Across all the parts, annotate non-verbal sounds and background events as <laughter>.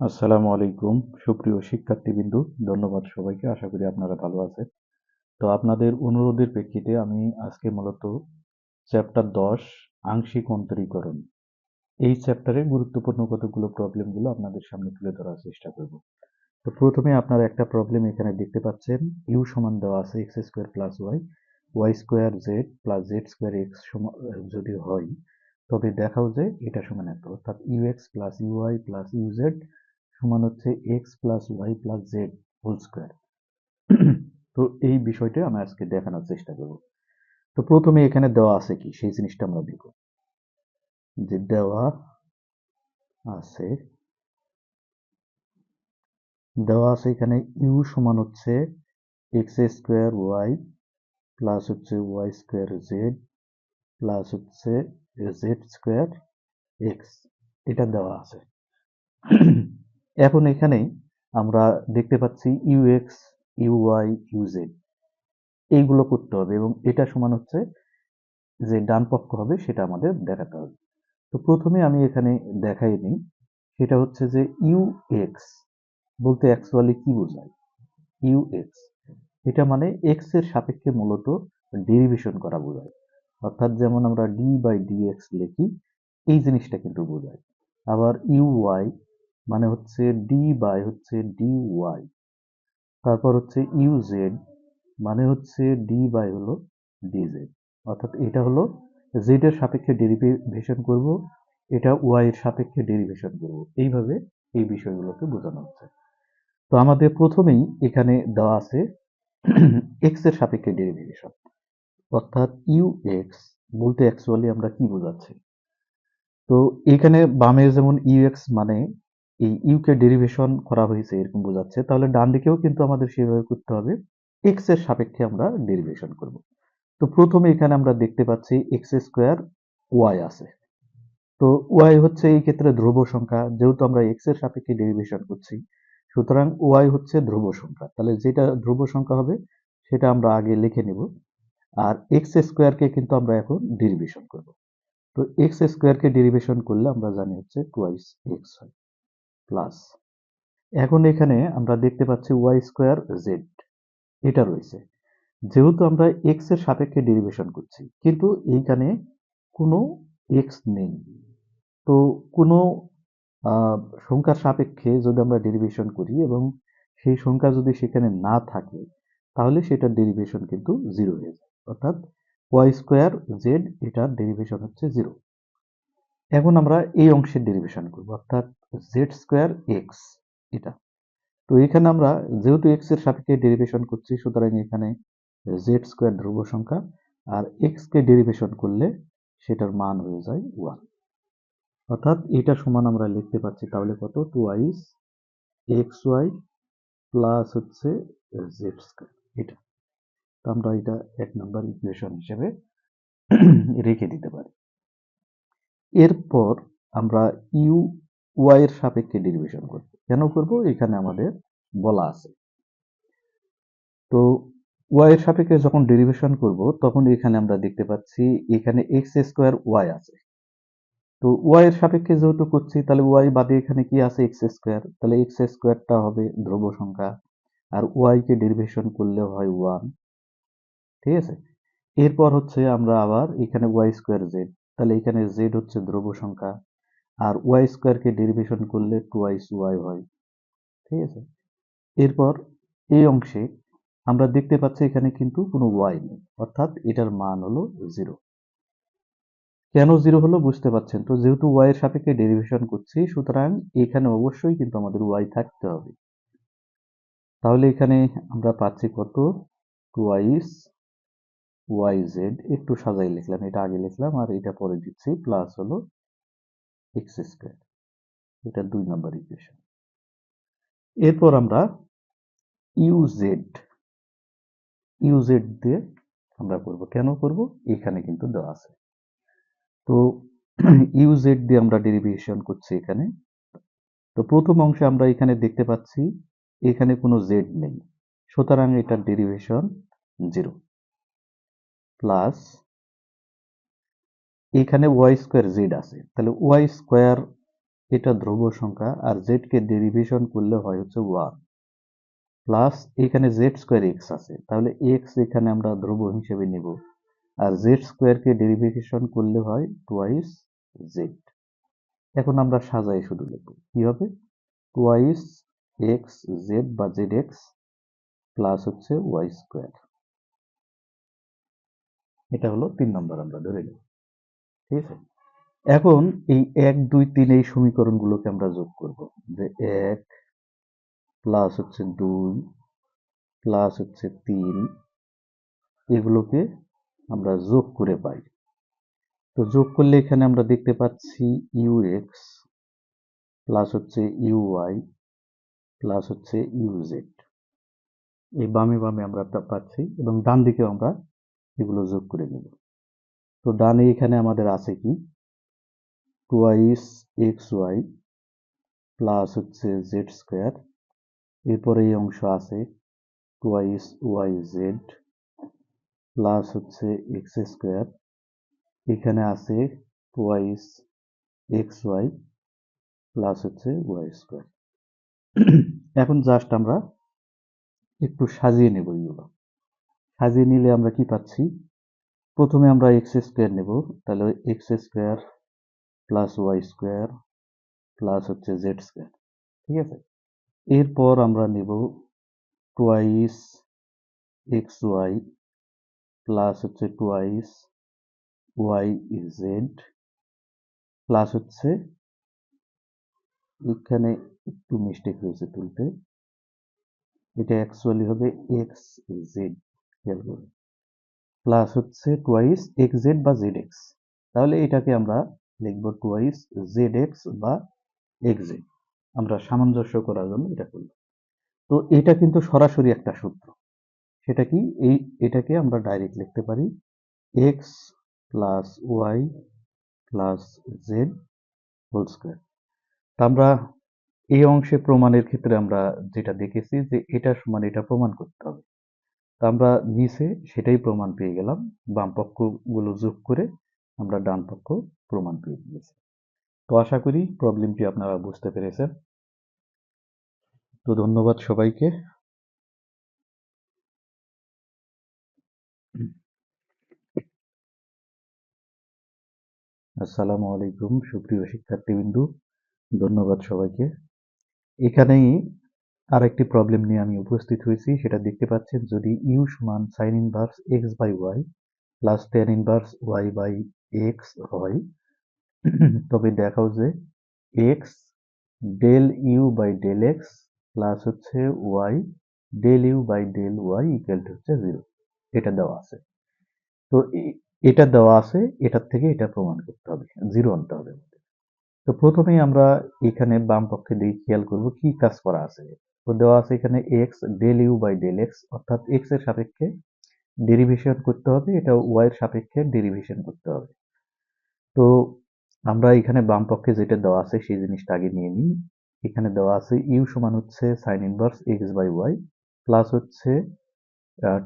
আসসালামু আলাইকুম। সুপ্রিয় শিক্ষার্থীবৃন্দু, ধন্যবাদ সবাইকে। আশা করি আপনারা ভালো আছেন। তো আপনাদের অনুরোধের প্রেক্ষিতে আমি আজকে মূলত চ্যাপ্টার দশ, আংশিক অন্তরীকরণ। এই চ্যাপ্টারে গুরুত্বপূর্ণ কতগুলো প্রবলেমগুলো আপনাদের সামনে তুলে ধরার চেষ্টা করব। তো প্রথমে আপনারা একটা প্রবলেম এখানে দেখতে পাচ্ছেন। ইউ সমান দেওয়া আছে X square plus Y. Y square Z plus Z square X যদি হয়, তবে দেখাও যে এটা সমান এত। অর্থাৎ U X plus U Y plus U Z সমান হচ্ছে X plus Y plus Z whole square তো এই বিষয়টা আমরা আজকে দেখানোর চেষ্টা করব। তো প্রথমে এখানে দেওয়া আছে কি? সেই জিনিসটা আমরা দেখব। যে দেওয়া আছে দেওয়া আছে এখানে ইউ সমান হচ্ছে এক্স স্কোয়ার ওয়াই প্লাস হচ্ছে ওয়াই স্কোয়ার জেড প্লাস হচ্ছে জেড স্কোয়ার এক্স এটা দেওয়া আছে। এখন এখানে আমরা দেখতে পাচ্ছি ইউএক্স ইউওয়াই ইউজেড এইগুলো করতে হবে এবং এটা সমান হচ্ছে যে ডান পক্ষ হবে সেটা আমাদের দেখাতে হবে। তো প্রথমে আমি এখানে দেখাই নিই সেটা হচ্ছে যে ইউএক্স বলতে অ্যাকচুয়ালি কি বোঝায়? ইউএক্স এটা মানে এক্সের সাপেক্ষে মূলত ডেরিভেশন করা বোঝায়। অর্থাৎ যেমন আমরা ডি বাই ডিএক্স লিখি, এই জিনিসটা কিন্তু বোঝায়। আবার ইউওয়াই মানে হচ্ছে ডি বাই হচ্ছে ডি ওয়াই তারপর হচ্ছে ইউ জেড মানে হচ্ছে ডি বাই হলো ডি জেড অর্থাৎ এটা হলো জেড এর সাপেক্ষে ডেরিভেশন করব, এটা ওয়াই এর সাপেক্ষে ডেরিভেশন করব। এইভাবে এই বিষয়গুলোকে বোঝানো হচ্ছে। তো আমাদের প্রথমেই এখানে দেওয়া আছে <clears throat> এক্সের সাপেক্ষে ডেরিভেশন অর্থাৎ ইউ এক্স বলতে অ্যাকচুয়ালি আমরা কি বোঝাচ্ছি? তো এখানে বামে যেমন ইউ এক্স মানে এই ইউকে ডেরিভেশন করা হয়েছে, এরকম বোঝাচ্ছে। তাহলে ডান দিকেও কিন্তু আমাদের সেভাবে করতে হবে। এক্সের সাপেক্ষে আমরা ডেরিভেশন করব। তো প্রথমে এখানে আমরা দেখতে পাচ্ছি এক্স স্কোয়ার ওয়াই আছে। তো ওয়াই হচ্ছে এই ক্ষেত্রে ধ্রুব সংখ্যা। যেহেতু আমরা এক্সের সাপেক্ষে ডেরিভেশন করছি, সুতরাং ওয়াই হচ্ছে ধ্রুব সংখ্যা। তাহলে যেটা ধ্রুব সংখ্যা হবে, সেটা আমরা আগে লিখে নেব। আর এক্স স্কোয়ারকে কিন্তু আমরা এখন ডেরিভেশন করব। তো এক্স স্কোয়ারকে ডেরিভেশন করলে আমরা জানি হচ্ছে টুয়াইস এক্স হয়। প্লাস। এখন এখানে আমরা দেখতে পাচ্ছি ওয়াই স্কোয়ার জেড। এটা রয়েছে। যেহেতু আমরা এক্সের সাপেক্ষে ডেরিভেশন করছি, কিন্তু এইখানে কোনো এক্স নেই। তো কোনো সংখ্যার সাপেক্ষে যদি আমরা ডেরিভেশন করি এবং সেই সংখ্যা যদি সেখানে না থাকে, তাহলে সেটার ডেরিভেশন কিন্তু জিরো হয়ে যায়। অর্থাৎ ওয়াই স্কোয়ার জেড, এটার ডেরিভেশন হচ্ছে জিরো। এখন আমরা এই অংশের ডেরিভেশন করব, অর্থাৎ জেড স্কোয়ার এক্স এটা। তো এখানে আমরা, যেহেতু এক্সের সাপেক্ষে ডেরিভেশন করছি, সুতরাং এখানে জেড স্কোয়ার ধ্রুব সংখ্যা, আর এক্স কে ডেরিভেশন করলে সেটার মান হয়ে যায় ওয়ান অর্থাৎ এটা সমান আমরা লিখতে পাচ্ছি তাহলে কত? Twice x Y plus হচ্ছে জেড স্কোয়ার এটা। তো আমরা এটা এক নম্বর ইকুয়েশন হিসেবে <clears throat> রেখে দিতে পারি। এরপর আমরা ইউ ওয়াই এর সাপেক্ষে ডেরিভেশন করব। কেন করব? এখানে আমাদের বলা আছে। তো ওয়াই এর সাপেক্ষে যখন ডেরিভেশন করব, তখন এখানে আমরা দেখতে পাচ্ছি এখানে এক্স স্কোয়ার ওয়াই আছে। তো ওয়াই এর সাপেক্ষে যেহেতু করছি, তাহলে ওয়াই বাদে এখানে কি আছে? এক্স স্কোয়ার তাহলে এক্স স্কোয়ারটা হবে ধ্রুব সংখ্যা। আর ওয়াই কে ডেরিভেশন করলে হয় ওয়ান ঠিক আছে? এরপর হচ্ছে আমরা আবার এখানে ওয়াই স্কোয়ার জেড তাহলে এখানে জেড হচ্ছে ধ্রুব সংখ্যা, আর ওয়াই স্কোয়ারকে ডেরিভেশন করলে টুয়াইস ওয়াই হয় ঠিক আছে? এরপর এই অংশে আমরা দেখতে পাচ্ছি এখানে কিন্তু কোনো ওয়াই নেই, অর্থাৎ এটার মান হলো জিরো কেন জিরো হলো বুঝতে পারছেন তো? যেহেতু ওয়াই এর সাপেক্ষে ডেরিভেশন করছি, সুতরাং এখানে অবশ্যই কিন্তু আমাদের ওয়াই থাকতে হবে। তাহলে এখানে আমরা পাচ্ছি কত? টু টুয়াইস ওয়াই জেড একটু সাজাই লিখলাম, এটা আগে লিখলাম আর এটা পরে দিচ্ছি প্লাস হলো এক্স স্কোয়ার এটা দুই নম্বর ইকুয়েশন এরপর আমরা ইউজেড ইউজেড দিয়ে আমরা করব, কেন করব? এখানে কিন্তু দেওয়া আছে। তো <clears throat> ইউজেড দিয়ে আমরা ডেরিভেশন করছি এখানে। তো প্রথম অংশে আমরা এখানে দেখতে পাচ্ছি, এখানে কোনো জেড নেই। সুতরাং এটার ডেরিভেশন জিরো প্লাস এখানে ওয়াই স্কোয়ার জেড আছে। তাহলে ওয়াই স্কোয়ার এটা ধ্রুব সংখ্যা আর জেড কে ডেরিভেশন করলে হয় হচ্ছে ওয়ান। প্লাস এখানে জেড স্কোয়ার এক্স আছে। তাহলে এক্স এখানে আমরা ধ্রুব হিসেবে নেব। আর জেড স্কোয়ারকে ডেরিভেশন করলে হয় টোয়াইস জেড। এখন আমরা সাজাই শুধু লিখব। কি হবে? টোয়াইস এক্স জেড বা জেড এক্স প্লাস হচ্ছে ওয়াই স্কোয়ার। এটা হলো তিন নম্বর আমরা ধরে নেব। ঠিক আছে? এখন এই এক, দুই, তিন এই সমীকরণগুলোকে আমরা যোগ করব। যে এক প্লাস হচ্ছে দুই প্লাস হচ্ছে তিন, এগুলোকে আমরা যোগ করে পাই। তো যোগ করলে এখানে আমরা দেখতে পাচ্ছি ইউ এক্স প্লাস হচ্ছে ইউ ওয়াই প্লাস হচ্ছে ইউ জেড এই বামে বামে আমরা পাচ্ছি এবং ডান দিকেও আমরা এগুলো যোগ করে নেব। তো ডানে এখানে আমাদের আছে কি? টুয়াইস এক্স ওয়াই প্লাস হচ্ছে জেড স্কোয়ার এরপরে এই অংশ আছে টুয়াইস ওয়াই জেড প্লাস হচ্ছে এক্স স্কোয়ার এখানে আছে টুয়াইস এক্স ওয়াই প্লাস হচ্ছে ওয়াই স্কোয়ার এখন জাস্ট আমরা একটু সাজিয়ে নেব এগুলো সাজিয়ে নিলে আমরা কি পাচ্ছি? প্রথমে আমরা এক্স স্কোয়ার নেব। তাহলে X square plus Y square plus হচ্ছে জেড স্কোয়ার ঠিক আছে? এরপর আমরা নেব টুয়াইস এক্স ওয়াই প্লাস হচ্ছে টুয়াইস ওয়াই জেড প্লাস হচ্ছে, এখানে একটু মিস্টেক হয়েছে তুলতে, এটা অ্যাকচুয়ালি হবে এক্স জেড প্লাস হচ্ছে টুয়াইস এক্স জেড বা জেড এক্স তাহলে এটাকে আমরা লিখব টুয়াইস জেড এক্স বা এক্স জেড আমরা সামঞ্জস্য করার জন্য এটা করলাম তো এটা কিন্তু সরাসরি একটা সূত্র। সেটা কি? এই, এটাকে আমরা ডাইরেক্ট লিখতে পারি X plus Y plus Z whole square তা আমরা এই অংশে প্রমাণের ক্ষেত্রে আমরা যেটা দেখেছি যে এটা সমান এটা প্রমাণ করতে হবে। তা আমরা নিচে সেটাই প্রমাণ পেয়ে গেলাম। বাম পক্ষগুলো যোগ করে আমরা ডান পক্ষ প্রমাণ পেয়ে গিয়েছি। তো আশা করি প্রবলেমটি আপনারা বুঝতে পেরেছেন। তো ধন্যবাদ সবাইকে। আসসালামু আলাইকুম, সুপ্রিয় শিক্ষার্থীবৃন্দু। ধন্যবাদ সবাইকে। এখানেই আরেকটি প্রবলেম নিয়ে আমি উপস্থিত হয়েছি, সেটা দেখতে পাচ্ছেন যদি ইউ সমান sine inverse X by Y plus tan inverse Y by X হয়, তবে দেখাও যে X del U by del X plus হচ্ছে Y del U by del Y equal to হচ্ছে জিরো এটা দেওয়া আছে। তো এটা দেওয়া আছে, এটার থেকে এটা প্রমাণ করতে হবে জিরো আনতে হবে তো প্রথমেই আমরা এখানে বাম পক্ষে দিয়ে খেয়াল করব কি কাজ করা আছে। তো দেওয়া আছে এখানে X del U by del X অর্থাৎ এক্সের সাপেক্ষে ডেরিভেশন করতে হবে, এটা ওয়াই এর সাপেক্ষে ডেরিভেশন করতে হবে। তো আমরা এখানে বাম পক্ষে যেটা দেওয়া আছে, সেই জিনিসটা আগে নিয়ে নিই। এখানে দেওয়া আছে ইউ সমান হচ্ছে sine inverse X by Y plus হচ্ছে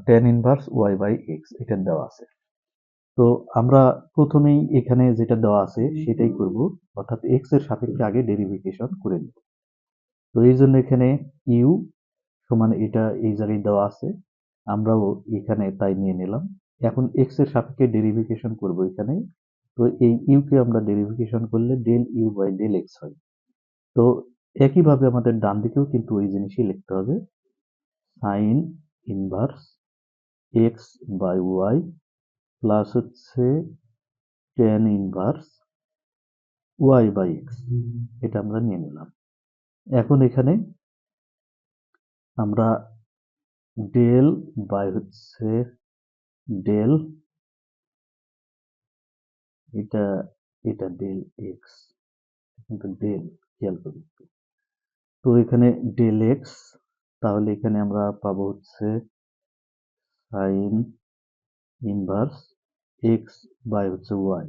tan inverse Y by X এটা দেওয়া আছে। তো আমরা প্রথমেই এখানে যেটা দেওয়া আছে, সেটাই করব, অর্থাৎ এক্সের সাপেক্ষে আগে ডেরিভেশন করে নেব। তো এই জন্য এখানে ইউ সমান এটা এই জায়গায় দেওয়া আছে। আমরাও এখানে তাই নিয়ে নিলাম। এখন এক্সের সাপেক্ষে ডেরিভেশন করব এখানে। তো এই ইউ কে আমরা ডেরিভেশন করলে del U by del X হয়। তো একইভাবে আমাদের ডান দিকেও কিন্তু ওই জিনিসই লিখতে হবে। Sine inverse X by Y plus হচ্ছে tan inverse Y by X এটা আমরা নিয়ে নিলাম। এখন এখানে আমরা ডেল বাই হচ্ছে ডেল এটা এটা ডেল এক্স কিন্তু ডেল খেয়াল করি তো এখানে ডেল এক্স তাহলে এখানে আমরা পাবো হচ্ছে সাইন ইনভার্স এক্স বাই হচ্ছে ওয়াই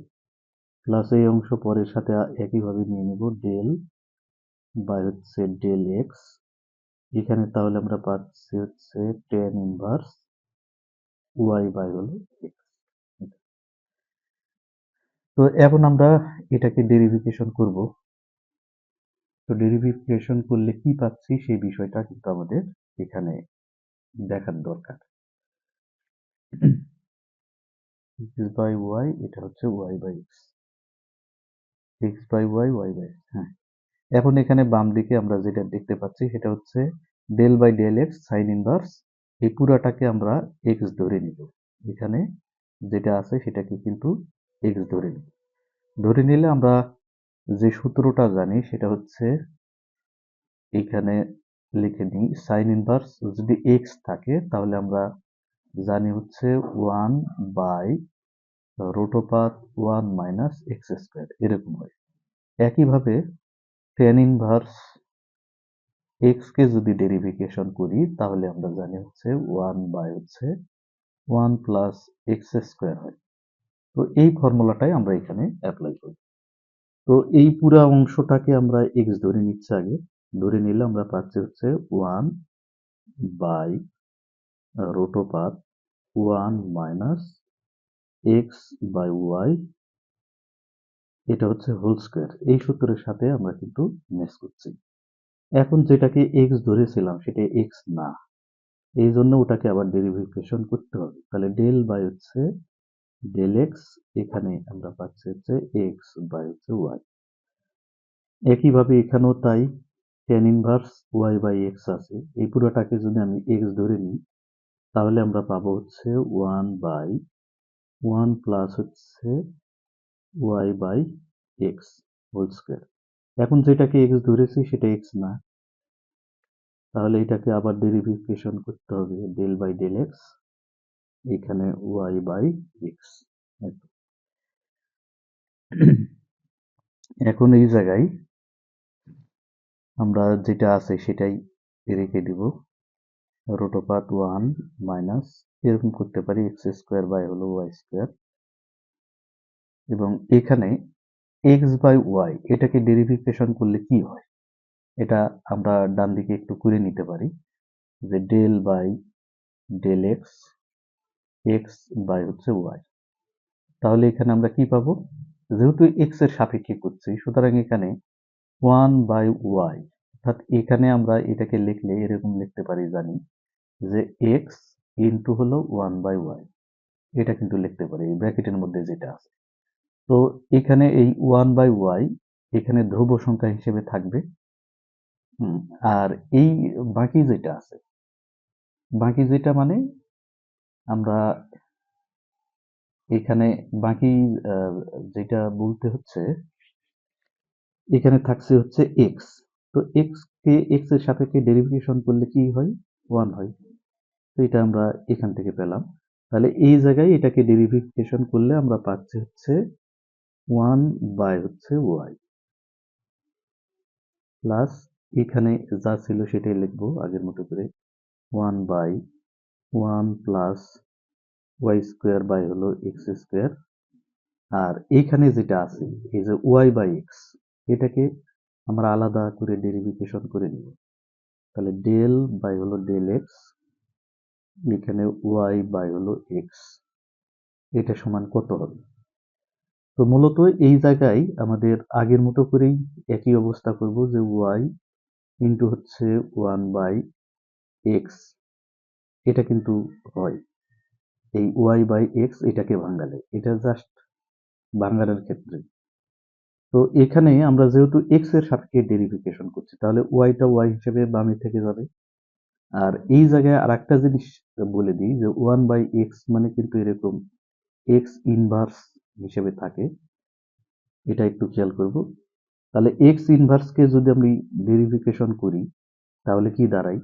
প্লাস এই অংশ পরের সাথে একইভাবে নিয়ে নেব ডেল বাই হচ্ছে ডেল এক্স। এখানে তাহলে আমরা পাচ্ছি হচ্ছে টেন ইনভার্স ওয়াই বাই হলো এক্স। তো এখন আমরা এটাকে ডেরিভিকেশন করব। তো ডেরিভেশন করলে কি পাচ্ছি সেই বিষয়টা কিন্তু আমাদের এখানে দেখার দরকার। এক্স বাই ওয়াই এটা হচ্ছে Y by X X by Y Y by X হ্যাঁ। এখন এখানে বাম দিকে আমরা যেটা দেখতে পাচ্ছি, সেটা হচ্ছে del by del X sine inverse এই পুরাটাকে আমরা এক্স ধরে নিব। এখানে যেটা আছে, সেটাকে কিন্তু এক্স ধরে নিব। ধরে নিলে আমরা যে সূত্রটা জানি, সেটা হচ্ছে এখানে লিখে নিই সাইন ইনভার্স যদি এক্স থাকে, তাহলে আমরা জানি হচ্ছে one by রোটোপাত one minus x square এরকম হয়। একইভাবে টেন ইনভার্স এক্স কে যদি ডেরিভিকেশন করি, তাহলে আমরা জানি হচ্ছে ওয়ান বাই হচ্ছে ওয়ান প্লাস এক্স স্কোয়ার হয়। তো এই ফর্মুলাটাই আমরা এখানে অ্যাপ্লাই করি তো এই পুরা অংশটাকে আমরা এক্স ধরে নিচ্ছি আগে। ধরে নিলে আমরা পাচ্ছি হচ্ছে one by রোটোপাত one minus X by Y এটা হচ্ছে হোল স্কোয়ার। এই সূত্রের সাথে আমরা কিন্তু ম্যাচ করছি। এখন যেটাকে এক্স ধরেছিলাম সেটা এক্স না। এই জন্য ওটাকে আবার ডেরিভেশন করতে হবে। তাহলে ডেল বাই হচ্ছে ডেল এক্স এখানে আমরা পাচ্ছি হচ্ছে এক্স বাই হচ্ছে ওয়াই একইভাবে এখানেও তাই tan inverse Y by X আছে। এই পুরোটাকে যদি আমি এক্স ধরে নিই, তাহলে আমরা পাবো হচ্ছে ওয়ান বাই ওয়ান প্লাস হচ্ছে Y by X whole square এখন যেটাকে এক্স ধরেছি সেটা এক্স না। তাহলে এটাকে আবার ডেরিভেশন করতে হবে ডেল বাই ডেল এক্স এখানে ওয়াই বাই এক্স এখন এই জায়গায় আমরা যেটা আছে সেটাই রেখে দিব। রোটোপাত ওয়ান মাইনাস এরকম করতে পারি এক্স স্কোয়ার বাই হলো ওয়াই স্কোয়ার এবং এখানে এক্স বাই ওয়াই এটাকে ডেরিফিকেশন করলে কি হয়? এটা আমরা ডান দিকে একটু করে নিতে পারি, যে del by del x x by হচ্ছে ওয়াই তাহলে এখানে আমরা কি পাবো? যেহেতু এক্সের সাপেক্ষে করছি, সুতরাং এখানে ওয়ান বাই ওয়াই অর্থাৎ এখানে আমরা এটাকে লিখলে এরকম লিখতে পারি জানি, যে এক্স ইন্টু হলো ওয়ান বাই ওয়াই এটা কিন্তু লিখতে পারি ব্র্যাকেটের মধ্যে যেটা আছে। তো এখানে এই ওয়ান বাই ওয়াই এখানে ধ্রুব সংখ্যা হিসেবে থাকবে। আর এই বাকি যেটা আছে, বাকি যেটা মানে আমরা এখানে বাকি যেটা বলতে হচ্ছে, এখানে থাকছে হচ্ছে এক্স তো এক্স কে এক্সের সাপেক্ষে ডেরিভেশন করলে কি হয়? ওয়ান হয়। তো এটা আমরা এখান থেকে পেলাম। তাহলে এই জায়গায় এটাকে ডেরিভেশন করলে আমরা পাচ্ছি হচ্ছে ওয়ান বাই হচ্ছে ওয়াই। প্লাস এখানে যা ছিল সেটাই লিখব আগের মতো করে। One by one plus y square by হলো এক্স স্কোয়ার। আর এখানে যেটা আছে, এই যে ওয়াই বাই এক্স, এটাকে আমরা আলাদা করে ডেরিভিকেশন করে নিব। তাহলে ডেল বাই হলো ডেল এক্স, এখানে ওয়াই বাই হলো এক্স। এটা সমান কত হবে? তো মূলত এই জায়গায় আমাদের আগের মতো করেই একই অবস্থা করব যে ওয়াই ইন্টু হচ্ছে ওয়ান বাই এক্স এটা কিন্তু হয়। এই ওয়াই বাই এক্স এটাকে ভাঙ্গালে এটা জাস্ট ভাঙ্গালের ক্ষেত্রে। তো এখানে আমরা যেহেতু এক্সের সাপেক্ষে ডেরিফিকেশন করছি, তাহলে ওয়াইটা ওয়াই হিসেবে বামে থেকে যাবে। আর এই জায়গায় আর একটা জিনিস বলে দিই যে ওয়ান বাই এক্স মানে কিন্তু এরকম এক্স ইনভার্স হিসেবে থাকে। এটা একটু খেয়াল করব। তাহলে এক্স ইনভার্সকে যদি আমি ভেরিফিকেশন করি, তাহলে কি দাঁড়াই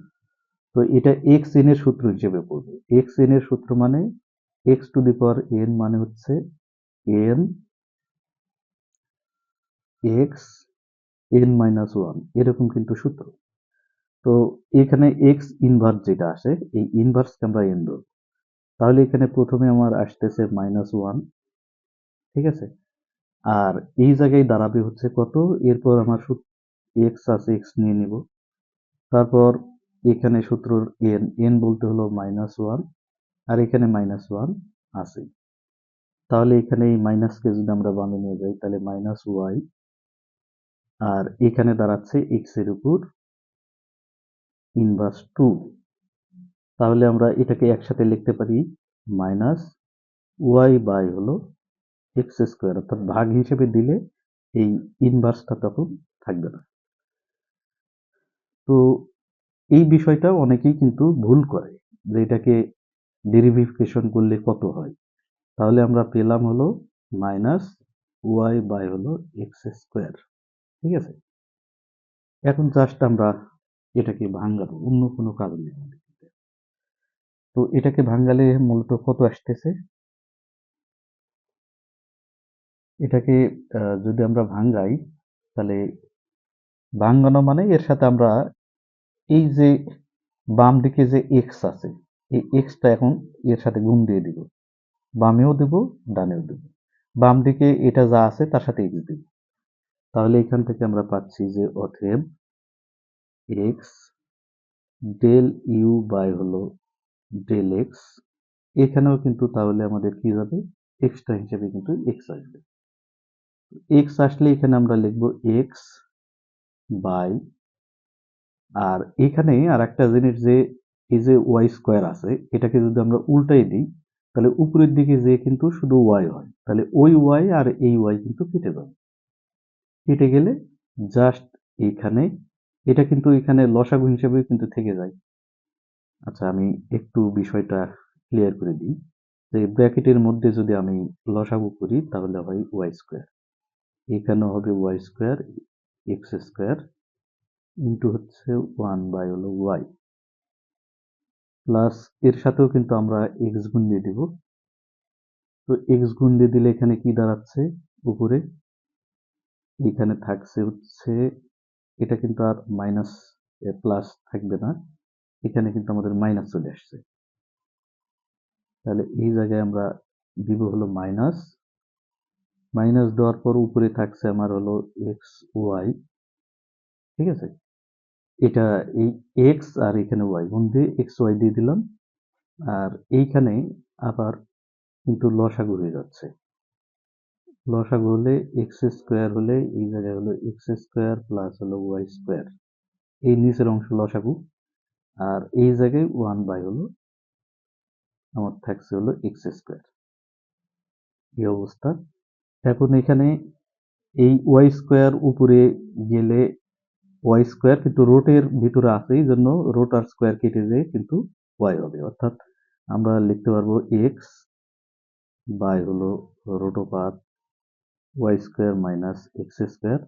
তো এটা এক্স এন এর সূত্র হিসেবে পড়বে। এক্স এন এর সূত্র মানে x to the power n মানে হচ্ছে n x n minus one এরকম কিন্তু সূত্র। তো এখানে এক্স ইনভার্স যেটা আসে, এই ইনভার্সকে আমরা এন ধরব। তাহলে এখানে প্রথমে আমার আসতেছে মাইনাস ওয়ান ঠিক আছে? আর এই জায়গায় দাঁড়াবে হচ্ছে কত? এরপর আমার এক্স আছে এক্স নিয়ে নিব। তারপর এখানে সূত্র এন এন বলতে হলো মাইনাস ওয়ান আর এখানে মাইনাস ওয়ান আছে। তাহলে এখানে এই মাইনাসকে যদি আমরা বামে নিয়ে যাই, তাহলে মাইনাস ওয়াই আর এখানে দাঁড়াচ্ছে এক্সের উপর ইনভার্স টু তাহলে আমরা এটাকে একসাথে লিখতে পারি মাইনাস ওয়াই বাই হলো এক্স স্কোয়ার অর্থাৎ ভাগ হিসেবে দিলে এই ইনভার্সটা তখন থাকবে না। তো এই বিষয়টা অনেকেই কিন্তু ভুল করে যে এটাকে ডেরিভিফিকেশন করলে কত হয়। তাহলে আমরা পেলাম হলো মাইনাস ওয়াই বাই হলো এক্স স্কোয়ার ঠিক আছে? এখন জাস্ট আমরা এটাকে ভাঙাবো, অন্য কোনো কারণ। তো এটাকে ভাঙালে মূলত কত আসতেছে? এটাকে যদি আমরা ভাঙ্গাই, তাহলে ভাঙ্গানো মানে এর সাথে আমরা এই যে বাম দিকে যে এক্স আছে, এই এক্সটা এখন এর সাথে গুণ দিয়ে দিব। বামেও দেব, ডানেও দেব। বাম দিকে এটা যা আছে তার সাথে এক্স দিব। তাহলে এখান থেকে আমরা পাচ্ছি যে অতএব এক্স ডেল ইউ বাই হলো ডেল এক্স এখানেও কিন্তু তাহলে আমাদের কি যাবে এক্সট্রা হিসেবে কিন্তু এক্স আসবে। এক্স আসলে এখানে আমরা লিখব এক্স বাই আর এখানে আর একটা জিনিস যে এই যে ওয়াই স্কোয়ার আছে, এটাকে যদি আমরা উল্টাই দিই, তাহলে উপরের দিকে যে কিন্তু শুধু ওয়াই হয়, তাহলে ওই ওয়াই আর এই ওয়াই কিন্তু কেটে যাবে। কেটে গেলে জাস্ট এখানে, এটা কিন্তু এখানে লসাগু হিসেবে কিন্তু থেকে যায়। আচ্ছা আমি একটু বিষয়টা ক্লিয়ার করে দিই। যে ব্র্যাকেটের মধ্যে যদি আমি লসাগু করি, তাহলে হয় ওয়াই স্কোয়ার এখানেও হবে y square x square into হচ্ছে ওয়ান বাই হলো ওয়াই প্লাস এর সাথেও কিন্তু আমরা এক্স গুণ দিয়ে দিব। তো এক্স গুণ দিয়ে দিলে এখানে কি দাঁড়াচ্ছে? উপরে। এখানে থাকছে হচ্ছে, এটা কিন্তু আর মাইনাস প্লাস থাকবে না। এখানে কিন্তু আমাদের মাইনাস চলে আসছে। তাহলে এই জায়গায় আমরা দিব হলো মাইনাস মাইনাস দেওয়ার পর উপরে থাকছে আমার হলো এক্স ওয়াই ঠিক আছে? এটা এই এক্স আর এখানে ওয়াই গুণ দিয়ে এক্স ওয়াই দিয়ে দিলাম। আর এইখানে আবার কিন্তু লসাগু হয়ে যাচ্ছে। লসাগু হলে এক্স স্কোয়ার হলে এই জায়গায় হলো এক্স স্কোয়ার প্লাস হলো ওয়াই স্কোয়ার এই নিচের অংশ লসাগু। আর এই জায়গায় ওয়ান বাই হলো আমার থাকছে হলো এক্স স্কোয়ার এই অবস্থা। এখন এখানে এই ওয়াই স্কোয়ার উপরে গেলে ওয়াই স্কোয়ার কিন্তু রোটের ভিতরে আছে, এই জন্য রোট আর স্কোয়ার কেটে যেয়ে কিন্তু ওয়াই হবে। অর্থাৎ আমরা লিখতে পারব এক্স বাই হলো root over y square minus x square,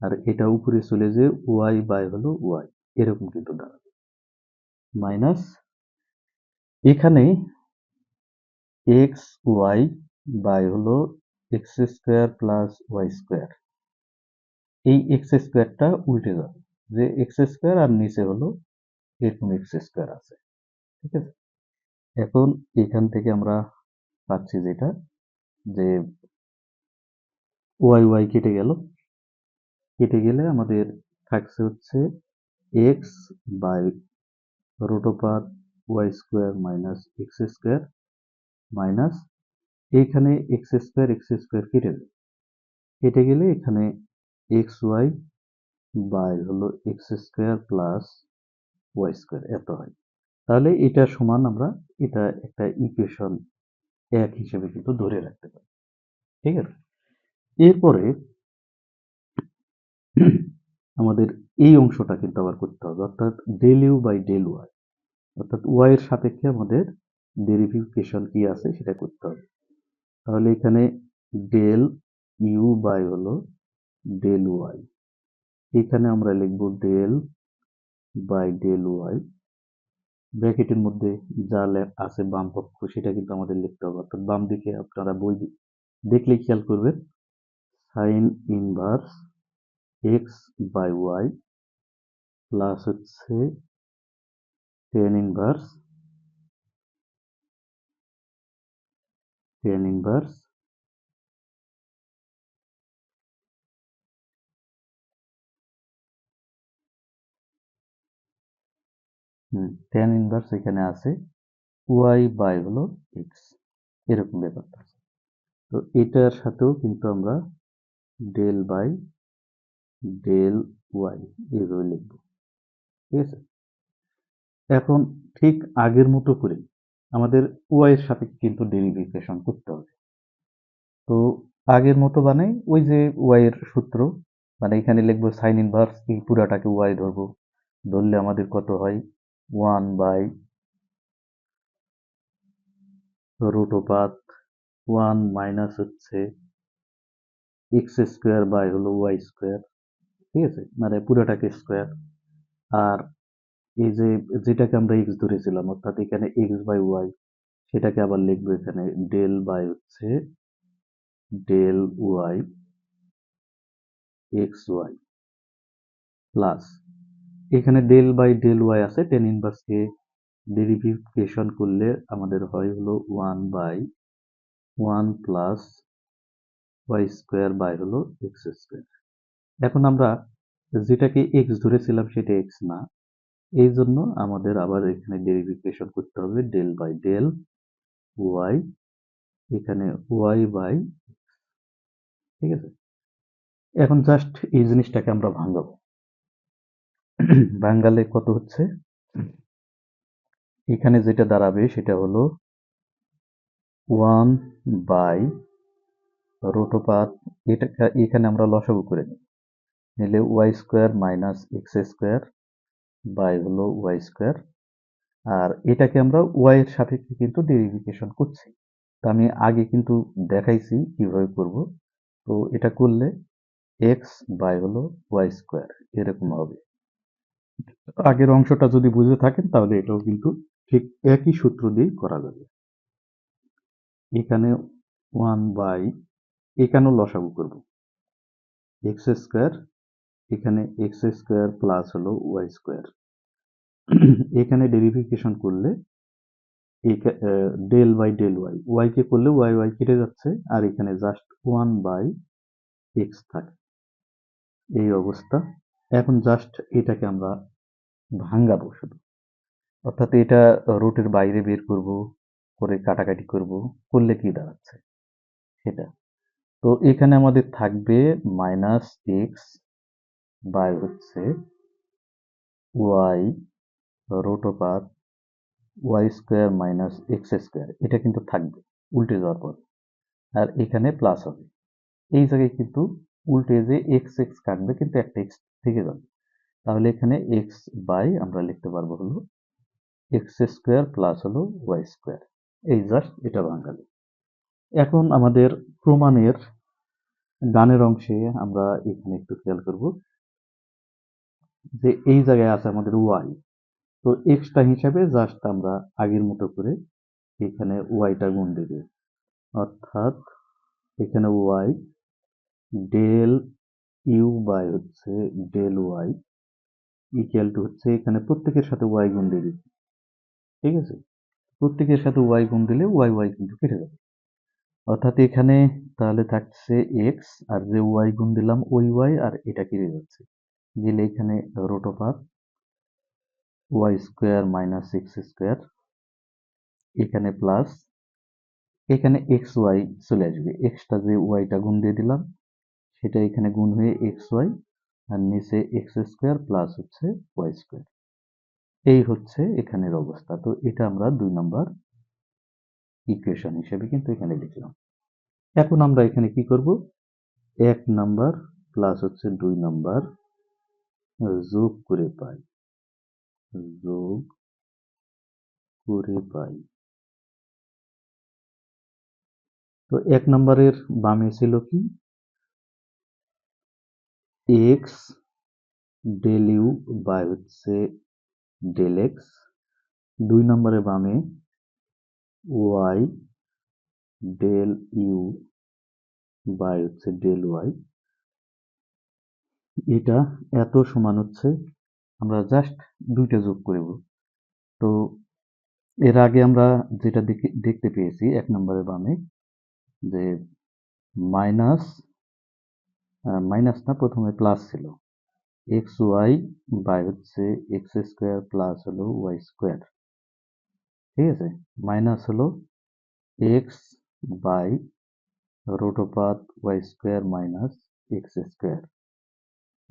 আর এটা উপরে চলে যে ওয়াই বাই হলো ওয়াই, এরকম কিন্তু দাঁড়াবে। মাইনাস এখানে এক্স ওয়াই বাই হলো x square plus y square এই এক্স স্কোয়ারটা উল্টে যাবে। যে এক্স স্কোয়ার আর নিচে হলো এরকম এক্স স্কোয়ার আছে। ঠিক আছে? এখন এখান থেকে আমরা পাচ্ছি যেটা, যে ওয়াই ওয়াই কেটে গেল। কেটে গেলে আমাদের থাকছে হচ্ছে x by root over y square minus x square minus এইখানে এক্স স্কোয়ার এক্স স্কোয়ার কেটে যাবে কেটে গেলে এখানে এক্স ওয়াই বাই হলো x square plus y square এত হয়। তাহলে এটা সমান আমরা এটা একটা ইকুয়েশন এক হিসেবে কিন্তু ধরে রাখতে পারি। ঠিক আছে? এরপরে আমাদের এই অংশটা কিন্তু আবার করতে হবে, অর্থাৎ del u by del y অর্থাৎ ওয়াই এর সাপেক্ষে আমাদের ডেরিভিফিকেশন কি আছে সেটা করতে হবে। তাহলে এখানে ডেল ইউ বাই হলো ডেল ওয়াই এখানে আমরা লিখব ডেল বাই ডেল ওয়াই ব্র্যাকেটের মধ্যে যা আছে বাম পক্ষ, সেটা কিন্তু আমাদের লিখতে হবে। অর্থাৎ বাম দিকে আপনারা বই দেখলে খেয়াল করবেন sine inverse x by y plus হচ্ছে tan inverse tan inverse hmm tan inverse এখানে আছে ওয়াই বাই হলো এক্স এরকম ব্যাপারটা তো এটার সাথেও কিন্তু আমরা ডেল বাই ডেল ওয়াই এইভাবে লিখব। ঠিক আছে? এখন ঠিক আগের মতো করে আমাদের ওয়াইয়ের সাপেক্ষে কিন্তু ডেরিভেশন করতে হবে। তো আগের মতো বানাই, ওই যে ওয়াইয়ের সূত্র মানে এখানে লিখব সাইন ইনভার্স এই পুরাটাকে ওয়াই ধরবো। ধরলে আমাদের কত হয়? ওয়ান বাই রুট পাত ওয়ান মাইনাস হচ্ছে এক্স স্কোয়ার বাই হলো ওয়াই স্কোয়ার ঠিক আছে? মানে পুরোটাকে স্কোয়ার আর এই যে, যেটাকে আমরা এক্স ধরেছিলাম, অর্থাৎ এখানে এক্স বাই ওয়াই সেটাকে আবার লিখব এখানে ডেল বাই হচ্ছে del y x y plus এখানে ডেল বাই ডেল ওয়াই আছে টেন ইনভার্সকে ডেরিভেশন করলে আমাদের হয় হলো one by one plus y square by হলো এক্স স্কোয়ার এখন আমরা যেটাকে এক্স ধরেছিলাম সেটা এক্স না এই জন্য আমাদের আবার এখানে ডেরিভেশন করতে হবে ডেল বাই ডেল ওয়াই এখানে ওয়াই বাই ঠিক আছে? এখন জাস্ট এই জিনিসটাকে আমরা ভাঙাবো। ভাঙ্গালে কত হচ্ছে? এখানে যেটা দাঁড়াবে সেটা হলো ওয়ান বাই রোটোপাত, এটা এখানে আমরা লসাগু করে নিই। নিলে y square minus x square by হলো ওয়াই স্কোয়ার আর এটাকে আমরা ওয়াই এর সাপেক্ষে কিন্তু ডেরিভিকেশন করছি। তো আমি আগে কিন্তু দেখাইছি কীভাবে করব। তো এটা করলে এক্স বাই হলো ওয়াই স্কোয়ার এরকম হবে। আগের অংশটা যদি বুঝে থাকেন, তাহলে এটাও কিন্তু ঠিক একই সূত্র দিয়ে করা যাবে। এখানে ওয়ান বাই এখানেও লসাগু করব। এক্স স্কোয়ার এখানে এক্স স্কোয়ার প্লাস হলো ওয়াই স্কোয়ার এখানে ডেরিফিকেশন করলে del by del y y কে করলে ওয়াই ওয়াই কেটে যাচ্ছে, আর এখানে জাস্ট ওয়ান বাই এক্স থাকে। এই অবস্থা। এখন জাস্ট এটাকে আমরা ভাঙ্গাবো শুধু। অর্থাৎ এটা রুটের বাইরে বের করব, করে কাটাকাটি করব, করলে কি দাঁড়াচ্ছে? সেটা। তো এখানে আমাদের থাকবে মাইনাস এক্স বাই হচ্ছে y root রোটোপাত y square minus x square. এটা কিন্তু থাকবে, উল্টে যাওয়ার পর। আর এখানে প্লাস হবে। এই জায়গায় কিন্তু উল্টে যে এক্স এক্স কাটবে কিন্তু একটা এক্স থেকে যাবে। তাহলে এখানে এক্স বাই আমরা লিখতে পারব হলো এক্স স্কোয়ার প্লাস হলো ওয়াই স্কোয়ার। এই জাস্ট এটা ভাঙালে এখন আমাদের প্রমাণের গানের অংশে আমরা এখানে একটু খেয়াল করব। যে এই জায়গায় আছে আমাদের ওয়াই তো এক্সট্রা হিসাবে জাস্ট আমরা আগের মতো করে এখানে ওয়াইটা গুণ দেবে অর্থাৎ এখানে ওয়াই ডেল ইউ বাই হচ্ছে ডেল ওয়াই ইকুয়াল টু হচ্ছে এখানে প্রত্যেকের সাথে ওয়াই গুণ দিয়ে দিচ্ছি ঠিক আছে? প্রত্যেকের সাথে ওয়াই গুণ দিলে ওয়াই ওয়াই কিন্তু কেটে যাবে। অর্থাৎ এখানে তাহলে থাকছে এক্স আর যে ওয়াই গুণ দিলাম ওই ওয়াই আর এটা কেটে যাচ্ছে। গেলে এখানে root of y square minus x square এখানে প্লাস এখানে এক্স ওয়াই চলে আসবে। এক্সটা যে ওয়াইটা গুণ দিয়ে দিলাম, সেটা এখানে গুণ হয়ে এক্স ওয়াই আর নিচে এক্স স্কোয়ার প্লাস হচ্ছে ওয়াই স্কোয়ার এই হচ্ছে এখানের অবস্থা। তো এটা আমরা দুই নম্বর ইকুয়েশন হিসেবে কিন্তু এখানে লিখলাম। এখন আমরা এখানে কি করব? এক নাম্বার প্লাস হচ্ছে দুই নাম্বার যোগ করে পাই। যোগ করে পাই। তো এক নম্বরের বামে ছিল কি? এক্স ডেল ইউ বাই হচ্ছে ডেল এক্স দুই নম্বরের বামে ওয়াই ডেল ইউ বাই হচ্ছে ডেল ওয়াই এটা এত সমান হচ্ছে, আমরা জাস্ট দুইটা যোগ করব তো এর আগে আমরা যেটা দেখতে পেয়েছি এক নম্বরের বামে, যে মাইনাস মাইনাস না প্রথমে প্লাস ছিল। এক্স ওয়াই বাই হচ্ছে এক্স স্কোয়ার প্লাস হলো ওয়াই স্কোয়ার ঠিক আছে? মাইনাস হলো x by রোটোপাত y square minus x square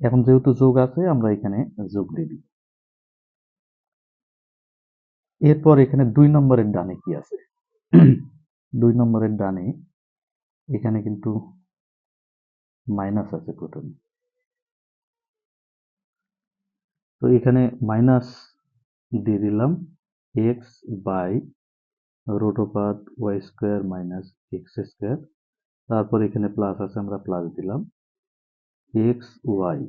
এখন যেহেতু যোগ আছে, আমরা এখানে যোগ দিয়ে দিই এরপর এখানে দুই নম্বরের ডানে কি আছে? দুই নম্বরের ডানে এখানে কিন্তু মাইনাস আছে প্রথমে। তো এখানে মাইনাস দিয়ে দিলাম x by root y square minus x square তারপর এখানে প্লাস আছে, আমরা প্লাস দিলাম। এক্স ওয়াই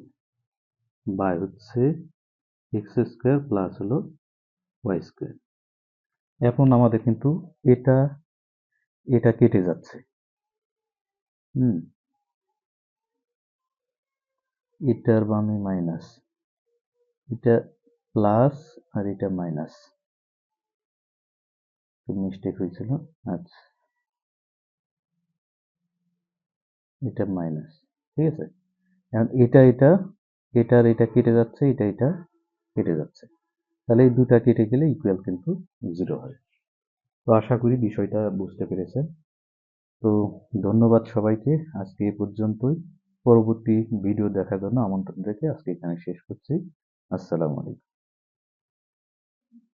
বাই হচ্ছে এক্স স্কোয়ার প্লাস হলো ওয়াই স্কোয়ার। এখন আমাদের কিন্তু এটা এটা কেটে যাচ্ছে। হুম। এটার বামে মাইনাস, এটা প্লাস আর এটা মাইনাস। মিস্টেক হয়েছিল আচ্ছা। এটা মাইনাস, ঠিক আছে? এটা এটা, এটার, এটা কেটে যাচ্ছে, এটা এটা কেটে যাচ্ছে। তাহলে এই দুটা কেটে গেলে ইকুয়াল কিন্তু জিরো হয়। তো আশা করি বিষয়টা বুঝতে পেরেছেন। তো ধন্যবাদ সবাইকে। আজকে এ পর্যন্তই। পরবর্তী ভিডিও দেখার জন্য আমন্ত্রণ রেখে আজকে এখানে শেষ করছি। আসসালামু আলাইকুম।